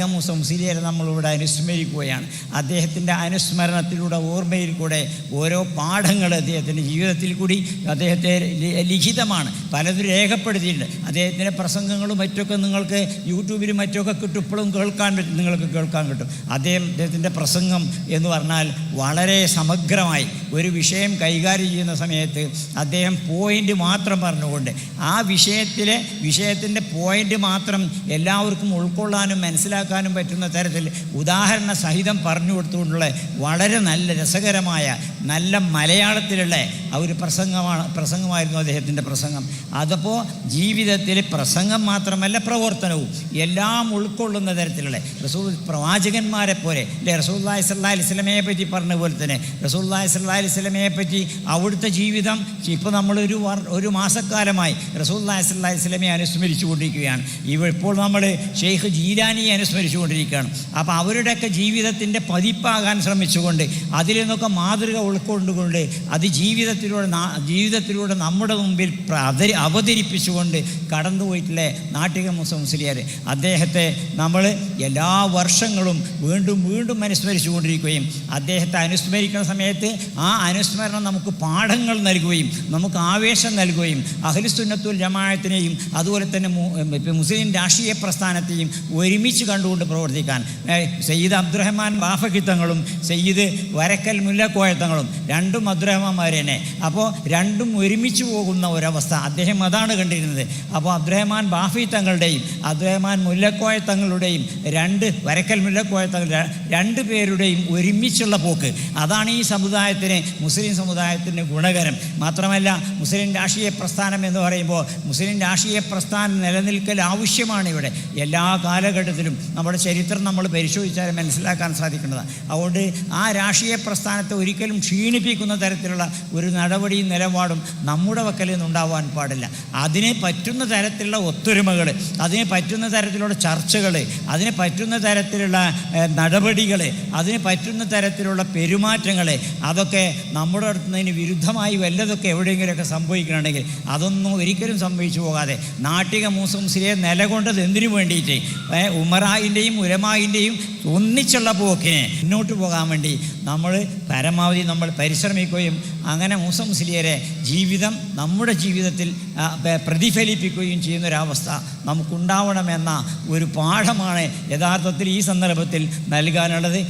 നാട്ടിക മുസംസിലിയരെ നമ്മളിവിടെ അനുസ്മരിക്കുകയാണ്. അദ്ദേഹത്തിന്റെ അനുസ്മരണത്തിലൂടെ ഓർമ്മയിൽ കൂടെ ഓരോ പാഠങ്ങൾ അദ്ദേഹത്തിന്റെ ജീവിതത്തിൽ കൂടി അദ്ദേഹത്തെ ലിഖിതമാണ്. പലതും രേഖപ്പെടുത്തിയിട്ടുണ്ട്. അദ്ദേഹത്തിന്റെ പ്രസംഗങ്ങളും മറ്റൊക്കെ നിങ്ങൾക്ക് യൂട്യൂബിലും മറ്റൊക്കെ കിട്ടും. ഇപ്പോഴും കേൾക്കാൻ പറ്റും നിങ്ങൾക്ക് കേൾക്കാൻ കിട്ടും. അദ്ദേഹം അദ്ദേഹത്തിന്റെ പ്രസംഗം എന്ന് പറഞ്ഞാൽ വളരെ സമഗ്രമായി ഒരു വിഷയം കൈകാര്യം ചെയ്യുന്ന സമയത്ത് അദ്ദേഹം പോയിന്റ് മാത്രം പറഞ്ഞുകൊണ്ട് ആ വിഷയത്തിലെ വിഷയത്തിന്റെ പോയിന്റ് മാത്രം എല്ലാവർക്കും ഉൾക്കൊള്ളാനും മനസ്സിലാക്കാനും പറ്റുന്ന തരത്തിൽ ഉദാഹരണ സഹിതം പറഞ്ഞു കൊടുത്തുകൊണ്ടുള്ള വളരെ നല്ല രസകരമായ നല്ല മലയാളത്തിലുള്ള ആ ഒരു പ്രസംഗമാണ് പ്രസംഗമായിരുന്നു അദ്ദേഹത്തിന്റെ പ്രസംഗം. അതപ്പോൾ ജീവിതത്തിൽ പ്രസംഗം മാത്രമല്ല പ്രവർത്തനവും എല്ലാം ഉൾക്കൊള്ളുന്ന തരത്തിലുള്ള റസൂൽ പ്രവാചകന്മാരെ പോലെ അല്ലെ? റസൂല്ലായി സല്ലാ അലിസ്ലമയെ പറ്റി പറഞ്ഞ പോലെ തന്നെ റസൂല്ലായി സല്ലാ അലിസ്ലമയെ പറ്റി അവിടുത്തെ ജീവിതം ഇപ്പോൾ നമ്മളൊരു ഒരു മാസക്കാലമായി റസൂല്ലായി സല്ലാ അലിസ്ലമയെ അനുസ്മരിച്ചു കൊണ്ടിരിക്കുകയാണ് ഇപ്പോൾ നമ്മൾ ഷെയ്ഖ് ജീലാനിയെ അനുസ്മരിച്ചു കൊണ്ടിരിക്കുകയാണ് അപ്പോൾ അവരുടെയൊക്കെ ജീവിതത്തിന്റെ പതിപ്പാകാൻ ശ്രമിച്ചുകൊണ്ട് അതിൽ നിന്നൊക്കെ മാതൃക ഉൾക്കൊണ്ടുകൊണ്ട് അത് ജീവിതത്തിലൂടെ ജീവിതത്തിലൂടെ നമ്മുടെ മുമ്പിൽ അവതരി അവതരിപ്പിച്ചുകൊണ്ട് കടന്നുപോയിട്ടുള്ള നാട്ടിക മുസ്ലിയാർ അദ്ദേഹത്തെ നമ്മൾ എല്ലാ വർഷങ്ങളും വീണ്ടും വീണ്ടും അനുസ്മരിച്ചു കൊണ്ടിരിക്കുകയും അദ്ദേഹത്തെ അനുസ്മരിക്കുന്ന സമയത്ത് ആ അനുസ്മരണം നമുക്ക് പാഠങ്ങൾ നൽകുകയും നമുക്ക് ആവേശം നൽകുകയും അഖിലുസുന്നത്തുൽ ജമായത്തിനെയും അതുപോലെ തന്നെ മുസ്ലിം രാഷ്ട്രീയ പ്രസ്ഥാനത്തെയും ഒരുമിച്ച് കണ്ടുകൊണ്ട് പ്രവർത്തിക്കാൻ. സയ്യിദ് അബ്ദുറഹ്മാൻ വാഫക്കിത്തങ്ങളും സയ്യിദ് വരക്കൽ മുല്ലക്കോയത്തങ്ങളും രണ്ടും അബ്ദുറഹ്മാൻമാർ തന്നെ അപ്പോൾ രണ്ടും ഒരുമിച്ച് പോകുന്ന ഒരവസ്ഥ അദ്ദേഹം അതാണ് കണ്ടിരുന്നത്. അപ്പോൾ അബ്ദുറഹ്മാൻ ബാഫിത്തങ്ങളുടെയും അബ്ദുറഹ്മാൻ മുല്ലക്കോയ തങ്ങളുടെയും രണ്ട് വരക്കൽ മുല്ലക്കോയ തങ്ങൾ രണ്ട് പേരുടെയും ഒരുമിച്ചുള്ള പോക്ക്. അതാണ് ഈ സമുദായത്തിന് മുസ്ലിം സമുദായത്തിന് ഗുണകരം. മാത്രമല്ല മുസ്ലിം രാഷ്ട്രീയ പ്രസ്ഥാനം എന്ന് പറയുമ്പോൾ മുസ്ലിം രാഷ്ട്രീയ പ്രസ്ഥാനം നിലനിൽക്കൽ ആവശ്യമാണ് ഇവിടെ. എല്ലാ കാലഘട്ടത്തിലും നമ്മുടെ ചരിത്രം നമ്മൾ പരിശോധിച്ചാൽ മനസ്സിലാക്കാൻ സാധിക്കുന്നതാണ്. അതുകൊണ്ട് ആ രാഷ്ട്രീയ പ്രസ്ഥാനത്തെ ഒരിക്കലും ക്ഷീണിപ്പിക്കുന്ന തരത്തിലുള്ള ഒരു നടപടിയും നിലപാടും നമ്മുടെ വക്കലിൽ നിന്നുണ്ടാവാൻ പാടില്ല. അതിനെ പറ്റുന്ന തരത്തിലുള്ള ഒത്തൊരുമകൾ അതിനെ പറ്റുന്ന തരത്തിലുള്ള ചർച്ചകൾ അതിനെ പറ്റുന്ന തരത്തിലുള്ള നടപടികൾ അതിന് പറ്റുന്ന തരത്തിലുള്ള പെരുമാറ്റങ്ങൾ അതൊക്കെ നമ്മുടെ അടുത്തുനിന്ന് വിരുദ്ധമായി വല്ലതൊക്കെ എവിടെയെങ്കിലുമൊക്കെ സംഭവിക്കണമെങ്കിൽ അതൊന്നും ഒരിക്കലും സംഭവിച്ചു പോകാതെ നാട്ടിക മുസ്ലിംസിലെ നിലകൊണ്ടത് എന്തിനു വേണ്ടിയിട്ട്? ഏ, ഉമറായിന്റെയും ഉരമായിന്റെയും ഒന്നിച്ചുള്ള പോക്കിനെ മുന്നോട്ട് പോകാൻ വേണ്ടി നമ്മൾ പരമാവധി നമ്മൾ പരിശ്രമിക്കുകയും അങ്ങനെ മൂസ മുസ്ലിയരെ ജീവിതം നമ്മുടെ ജീവിതത്തിൽ പ്രതിഫലിപ്പിക്കുകയും ചെയ്യുന്ന ഒരവസ്ഥ നമുക്കുണ്ടാവണമെന്ന ഒരു പാഠമാണ് യഥാർത്ഥത്തിൽ ഈ സന്ദർഭത്തിൽ നൽകാനുള്ളത്.